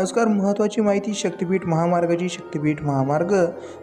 नमस्कार महत्त्वाची माहिती शक्तिपीठ महामार्गाची शक्तिपीठ महामार्ग.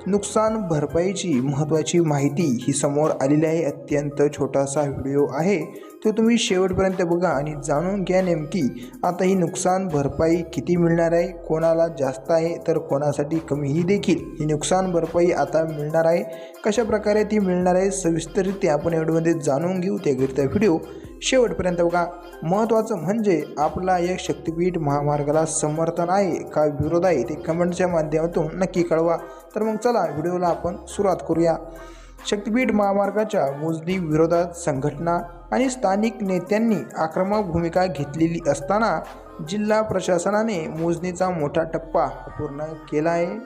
नुकसान भरपाईची महत्त्वाची माहिती ही समोर आलेली आहे. अत्यंत छोटासा व्हिडिओ आहे. तो तुम्ही शेवटपर्यंत बघा आणि जाणून घ्या नेमकी आता ही नुकसान भरपाई किती मिळणार आहे कोणाला जास्त आहे तर कोणासाठी कमी ही देखील. ही नुकसान भरपाई आता मिळणार आहे. कशा प्रकारे ती मिळणार आहे सविस्तररित्या आपण या व्हिडिओमध्ये जाणून घेऊ. त्याकरिता व्हिडिओ शेवटपर्यंत बघा. महत्त्वाचं म्हणजे आपला या शक्तिपीठ महामार्गाला समर्थन आहे का विरोध आहे ते कमेंटच्या माध्यमातून नक्की कळवा. तर मग चला व्हिडिओला आपण सुरुवात करूया. शक्तिपीठ महामार्गाच्या मोजणी विरोधात संघटना आणि स्थानिक नेत्यांनी आक्रमक भूमिका घेतलेली असताना जिल्हा प्रशासनाने मोजणीचा मोठा टप्पा पूर्ण केला आहे.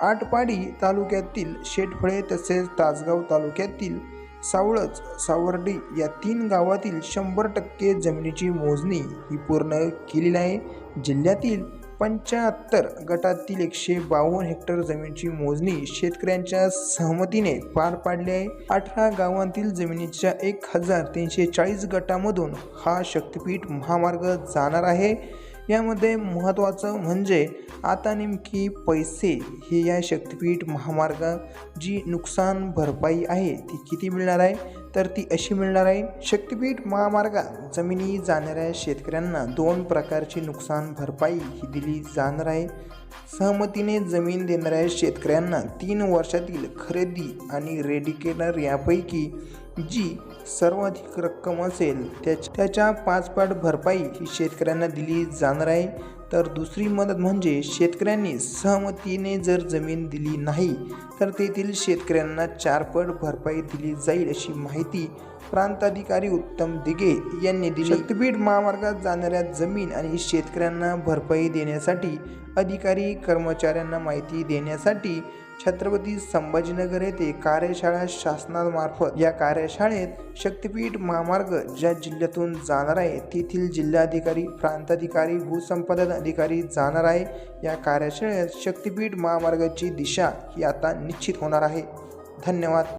आटपाडी तालुक्यातील शेटफळे तसेच तासगाव तालुक्यातील सावळच सावर्डी या तीन गावातील शंभर टक्के जमिनीची मोजणी ही पूर्ण केलेली आहे. जिल्ह्यातील पंच्याहत्तर गटातील एकशे बावन्न हेक्टर जमिनीची मोजणी शेतकऱ्यांच्या सहमतीने पार पाडली आहे. अठरा गावांतील जमिनीच्या एक हजार तीनशे चाळीस गटामधून हा शक्तिपीठ महामार्ग जाणार आहे. यामध्ये महत्त्वाचं म्हणजे आता नेमकी पैसे हे या शक्तिपीठ महामार्ग जी नुकसान भरपाई आहे ती किती मिळणार आहे? तर ती अशी मिळणार आहे शक्तिपीठ महामार्गात जमिनी जाणाऱ्या शेतकऱ्यांना दोन प्रकारची नुकसान भरपाई ही दिली जाणार आहे. सहमतीने जमीन देणाऱ्या शेतकऱ्यांना तीन वर्षातील खरेदी आणि रेडिकेटर यापैकी जी सर्वाधिक रक्कम असेल त्याच्या त्याच्या पाचपट भरपाई ही शेतकऱ्यांना दिली जाणार आहे. तर दुसरी मदत म्हणजे शेतकऱ्यांनी सहमतीने जर जमीन दिली नाही तर तेथील शेतकऱ्यांना चारपट भरपाई दिली जाईल अशी माहिती प्रांताधिकारी उत्तम दिघे यांनी दिली. शक्तिपीठ महामार्गात जाणाऱ्या जमीन आणि शेतकऱ्यांना भरपाई देण्यासाठी अधिकारी कर्मचाऱ्यांना माहिती देण्यासाठी छत्रपती संभाजीनगर येथे कार्यशाळा शासनामार्फत या कार्यशाळेत शक्तिपीठ महामार्ग ज्या जिल्ह्यातून जाणार आहे तेथील जिल्हाधिकारी प्रांताधिकारी भूसंपादन अधिकारी जाणार आहे. या कार्यशाळेत शक्तिपीठ महामार्गाची दिशा ही आता निश्चित होणार आहे. धन्यवाद.